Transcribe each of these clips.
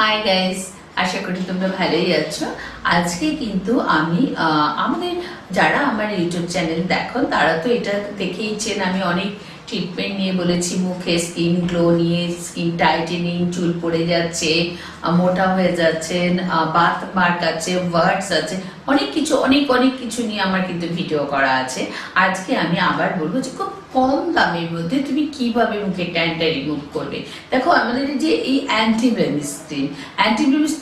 Hi guys আশা করি তোমরা ভালোই আছো। আজকে কিন্তু আমি আমাদের যারা আমার ইউটিউব চ্যানেল দেখো, তারা তো এটা দেখেই চেন আমি অনেক ট্রিটমেন্ট নিয়ে বলেছি, মুখে স্কিন গ্লো নিয়ে স্কিন টাইটেনিং চুল পড়ে যাচ্ছে মোটা হয়ে যাচ্ছেন বাত মার্ক আছে ওয়ার্ডস আছে, অনেক কিছু, অনেক অনেক কিছু নিয়ে আমার কিন্তু ভিডিও করা আছে। আজকে আমি আবার বলব যে খুব কম দামের মধ্যে তুমি কীভাবে মুখে ট্যানটা রিমুভ করবে। দেখো, আমাদের যে এই অ্যান্টিব্লেমিস ক্রিম অ্যান্টিব্লেমিস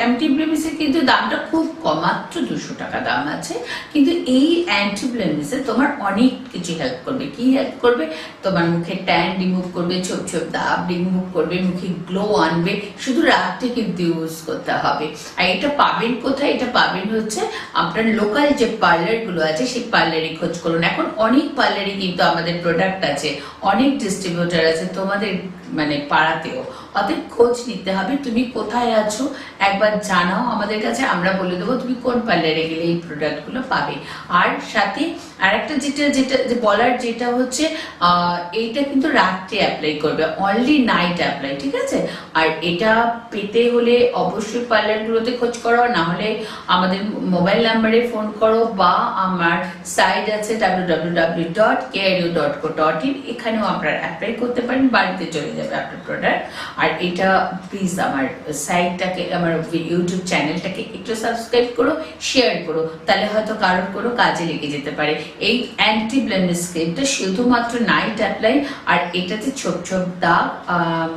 অ্যান্টিব্লেমিসের কিন্তু দামটা খুব কম, মাত্র দুশো টাকা দাম আছে। কিন্তু এই অ্যান্টিব্লেমিসে তোমার অনেক কিছু হেল্প করবে। কি হেল্প করবে? তোমার মুখে ট্যান রিমুভ করবে ছোপ ছোপ দাগ রিমুভ করবে মুখে গ্লো আনবে শুধু রাতে কিন্তু ইউজ করতে হবে। আর এটা পাবেন কোথায়? এটা পাবেন হচ্ছে আপনার লোকাল যে পার্লারগুলো আছে সেই পার্লারে খোঁজ করুন। এখন অনেক পার্লারে কিন্তু আমাদের প্রোডাক্ট আছে অনেক ডিস্ট্রিবিউটার আছে তোমাদের মানে পাড়াতেও। অতএব খোঁজ নিতে হবে তুমি কোথায় আছো? একবার জানাও আমাদের কাছে আমরা বলে দেবো তুমি কোন পার্লারে গেলে এই প্রোডাক্টগুলো পাবে। আর সাথে আরেকটা যেটা যেটা যে বলার যেটা হচ্ছে আহ, এইটা কিন্তু রাত্রে অ্যাপ্লাই করবে অনলি নাইট অ্যাপ্লাই ঠিক আছে? আর এটা পেতে হলে অবশ্যই পার্লারগুলোতে খোঁজ করো, না হলে আমাদের মোবাইল নাম্বারে ফোন করো, বা আমার সাইট আছে W W W dot KRU dot co dot in এখানেও আপনারা অ্যাপ্লাই করতে পারেন, বাড়িতে চলে যাবে আপনার প্রোডাক্ট আর এটা প্লিজ আমার সাইটটাকে আমার ইউটিউব চ্যানেলটাকে একটু সাবস্ক্রাইব করো শেয়ার করো, তাহলে হয়তো কারোর কোনো কাজে লেগে যেতে পারে। এই অ্যান্টি ব্লেমিস ক্রিমটা শুধুমাত্র নাইট অ্যাপ্লাই আর এটাতে ছোপ ছোপ দাগ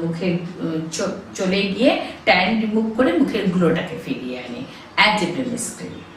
মুখের চলে গিয়ে ট্যান রিমুভ করে মুখের গ্লোটাকে ফিরিয়ে আনে অ্যান্টি ব্লেমিস ক্রিম